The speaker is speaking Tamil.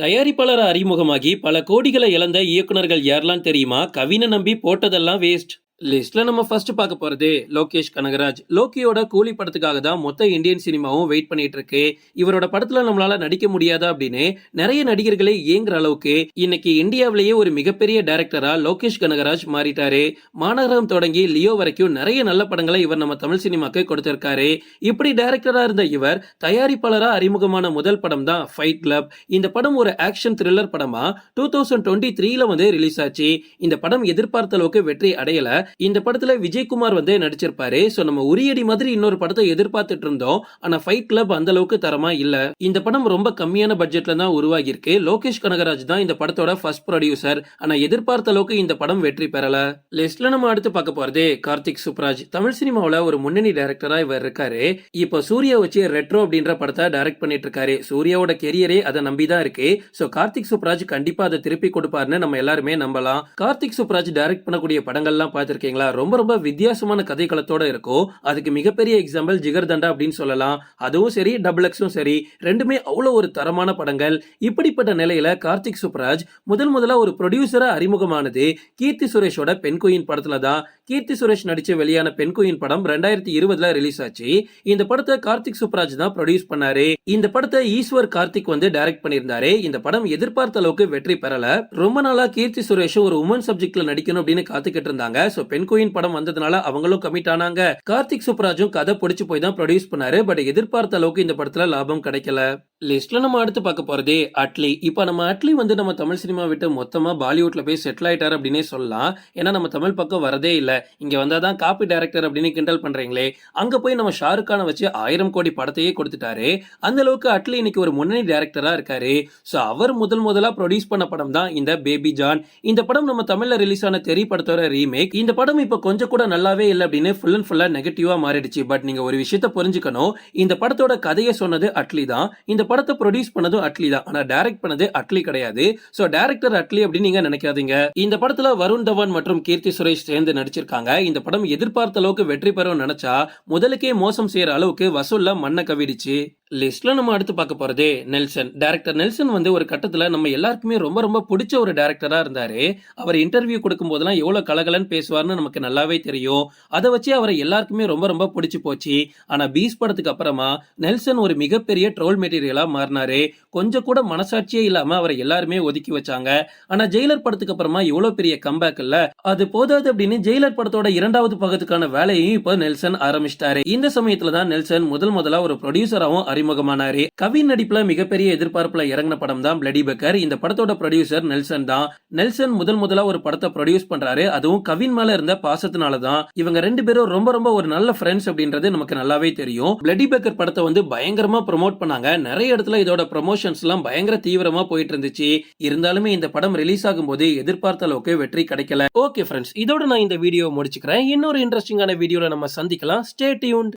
தயாரிப்பாளர் அறிமுகமாகி பல கோடிகளை இழந்த இயக்குனர்கள் யாரெல்லாம் தெரியுமா? கவினை நம்பி போட்டதெல்லாம் வேஸ்ட் லிஸ்ட்ல நம்ம ஃபர்ஸ்ட் பார்க்க போறது லோகேஷ் கனகராஜ். லோக்கியோட கூலி படத்துக்காக தான் மொத்த இந்தியன் சினிமாவும் வெயிட் பண்ணிட்டு இருக்கு. இவரோட படத்துல நம்மளால நடிக்க முடியாதா அப்படின்னு நிறைய நடிகர்களே ஏங்குற அளவுக்கு இன்னைக்கு இந்தியாவிலேயே ஒரு மிகப்பெரிய டைரக்டரா லோகேஷ் கனகராஜ் மாறிட்டாரு. மாநகரம் தொடங்கி லியோ வரைக்கும் நிறைய நல்ல படங்களை இவர் நம்ம தமிழ் சினிமாக்கு கொடுத்திருக்காரு. இப்படி டைரக்டரா இருந்த இவர் தயாரிப்பாளரா அறிமுகமான முதல் படம் தான் ஃபைட் கிளப் இந்த படம் ஒரு ஆக்ஷன் த்ரில்லர் படமா? டூ தௌசண்ட் டுவெண்ட்டி த்ரீல வந்து ரிலீஸ் ஆச்சு. இந்த படம் எதிர்பார்த்த அளவுக்கு வெற்றி அடையல. இந்த படத்துல விஜயகுமார் வந்து நடிச்சிருப்பாரு. சோ நம்ம உரியடி மாதிரி இன்னொரு படத்தை எதிர்பார்த்துட்டு இருந்தோம். ஆனா ஃபைட் கிளப் அந்த அளவுக்கு தரமா இல்ல. இந்த படம் ரொம்ப கம்மியான பட்ஜெட்ல தான் உருவாகி இருக்கு லோகேஷ் கனகராஜ் தான் இந்த படத்தோட ஃபர்ஸ்ட் ப்ரொடியூசர் ஆனா எதிர்பார்த்த அளவுக்கு இந்த படம் வெற்றி பெறல. லிஸ்ட்ல நம்ம அடுத்து பார்க்க போறதே கார்த்திக் சுப்ராஜ். தமிழ் சினிமாவுல ஒரு முன்னணி டைரக்டரா இவர் இருக்காரு. இப்போ சூர்யா வச்சு ரெட்ரோ அப்படின்ற படத்தை டைரக்ட் பண்ணிட்டு இருக்காரு. சூர்யாவோட கெரியரே அதை நம்பி தான் இருக்கு. சோ கார்த்திக் சுப்ராஜ் கண்டிப்பா அதை திருப்பி கொடுப்பாருன்னு நம்ம எல்லாருமே நம்பலாம். கார்த்திக் சுப்ராஜ் டைரக்ட் பண்ணக்கூடிய படங்கள்லாம் பார்த்துருக்கீங்களா ரொம்ப ரொம்ப வித்தியாசமான கதைக்களத்தோட இருக்கும். அதுக்கு மிகப்பெரிய எக்ஸாம்பிள் ஜிகர் தண்டா அப்படின்னு சொல்லலாம். அதுவும் சரி டபுள் எக்ஸும் சரி. ரெண்டுமே அவ்வளோ ஒரு தரமான படங்கள். இப்படிப்பட்ட நிலையில கார்த்திக் சுப்ராஜ் முதல் முதலா ஒரு ப்ரொடியூசரா அறிமுகமானது கீர்த்தி சுரேஷோட பெண் குயின் படத்துல தான். கீர்த்தி சுரேஷ் நடிச்சு வெளியான பெண் குயின் படம் ரெண்டாயிரத்தி இருபதுல ரிலீஸ் ஆச்சு. இந்த படத்தை கார்த்திக் சுப்ராஜ் தான் ப்ரொடியூஸ் பண்ணாரு. இந்த படத்தை ஈஸ்வர் கார்த்திக் வந்து டைரக்ட் பண்ணியிருந்தாரு. இந்த படம் எதிர்பார்த்த அளவுக்கு வெற்றி பெறல. ரொம்ப நாளா கீர்த்தி சுரேஷ் ஒரு உமன் சப்ஜெக்ட்ல நடிக்கணும் அப்படின்னு காத்துக்கிட்டு இருந்தாங்க. ஸோ கோயின் படம் வந்ததுனால அவங்களும் கமிட் ஆனாங்க. கார்த்திக் சுப்ராஜும் கதை பிடிச்சு போய் தான் ப்ரொடியூஸ் பண்ணாரு. பட் எதிர்பார்த்த அளவுக்கு இந்த படத்துல லாபம் கிடைக்கல. லிஸ்ட்ல நம்ம அடுத்து பார்க்க போறதே அட்லி. இப்போ நம்ம அட்லி வந்து நம்ம தமிழ் சினிமா விட்டு மொத்தமா பாலிவுட்ல போய் செட்டில் ஆயிட்டார் அப்படின்னே சொல்லலாம். ஏன்னா நம்ம தமிழ் பக்கம் வரதே இல்லை. இங்க வந்தாதான் காப்பி டைரக்டர் அப்படின்னு கிண்டல் பண்றீங்களே. அங்க போய் நம்ம ஷாருக் கானை வச்சு ஆயிரம் கோடி படத்தையே கொடுத்துட்டாரு. அந்த அளவுக்கு அட்லி இன்னைக்கு ஒரு முன்னணி டைரக்டரா இருக்காரு. ஸோ அவர் முதல் முதலா ப்ரொடியூஸ் பண்ண படம் தான் இந்த பேபி ஜான் இந்த படம் நம்ம தமிழ்ல ரிலீஸ் ஆன தெரி படத்தோட ரீமேக் இந்த படம் இப்போ கொஞ்சம் கூட நல்லாவே இல்லை அப்படின்னு ஃபுல் அண்ட் ஃபுல்லா நெகட்டிவா மாறிடுச்சு. பட் நீங்க ஒரு விஷயத்த புரிஞ்சுக்கணும். இந்த படத்தோட கதையை சொன்னது அட்லி தான். இந்த படத்தை ப்ரொடியூஸ் பண்ணதும் அட்லி தான். ஆனா டைரக்ட் பண்ணது அட்லி கிடையாது. சோ டைரக்டர் அட்லி அப்படின்னு நீங்க நினைக்காதீங்க. இந்த படத்துல வருண் தவன் மற்றும் கீர்த்தி சுரேஷ் சேர்ந்து நடிச்சிருக்காங்க. இந்த படம் எதிர்பார்த்த அளவுக்கு வெற்றி பெறும் நினைச்சா முதலுக்கே மோசம் செய்யற அளவுக்கு வசூல்ல மண்ணை கவிடுச்சு. லிஸ்ட்ல நம்ம அடுத்து பார்க்க போறதே நெல்சன். டேரக்டர் நெல்சன் வந்து ஒரு கட்டத்துல நம்ம எல்லாருக்குமே ரொம்ப ரொம்ப பிடிச்ச ஒரு டேரக்டராக இருந்தாரு. அவர் இன்டர்வியூ கொடுக்கும் போதெல்லாம் எவ்வளவு கலகலன்னு பேசுவார்னு நமக்கு நல்லாவே தெரியும். அதை வச்சு அவரை எல்லாருக்குமே ரொம்ப ரொம்ப பிடிச்சு போச்சு. ஆனா பீஸ் படத்துக்கு அப்புறமா நெல்சன் ஒரு மிகப்பெரிய ட்ரோல் மெட்டீரியலா மாறினாரு. கொஞ்சம் கூட மனசாட்சியே இல்லாம அவரை எல்லாருமே ஒதுக்கி வச்சாங்க. ஆனா ஜெயிலர் படத்துக்கு அப்புறமா இவ்வளவு பெரிய கம்பேக் இல்ல. அது போதாது அப்படின்னு ஜெயிலர் படத்தோட இரண்டாவது பக்கத்துக்கான வேலையையும் இப்போ நெல்சன் ஆரம்பிச்சிட்டாரு. இந்த சமயத்துல தான் நெல்சன் முதல் முதலா ஒரு ப்ரொடியூசராகவும் அறிமுகமானாரு. கவின் நடிப்புல மிகப்பெரிய எதிர்பார்ப்புல இறங்கின படம் தான் பிளடி பெக்கர் இந்த படத்தோட ப்ரொடியூசர் நெல்சன் தான். நெல்சன் முதல் முதலா ஒரு படத்தை ப்ரொடியூஸ் பண்றாரு. அதுவும் கவின் மேல இருந்த பாசத்தினால தான். இவங்க ரெண்டு பேரும் ரொம்ப ரொம்ப ஒரு நல்ல ஃப்ரெண்ட்ஸ் அப்படின்றது நமக்கு நல்லாவே தெரியும். பிளடி பெக்கர் படத்தை வந்து பயங்கரமா ப்ரோமோட் பண்ணாங்க. நிறைய இடத்துல இதோட ப்ரொமோஷன்ஸ் எல்லாம் பயங்கர தீவிரமா போயிட்டு இருந்துச்சு. இருந்தாலுமே இந்த படம் ரிலீஸ் ஆகும் போது எதிர்பார்த்த அளவுக்கு வெற்றி கிடைக்கல. ஓகே ஃப்ரெண்ட்ஸ் இதோட நான் இந்த வீடியோ முடிச்சுக்கிறேன். இன்னொரு இன்ட்ரெஸ்டிங்கான வீடியோல நம்ம சந்திக்கலாம். Stay tune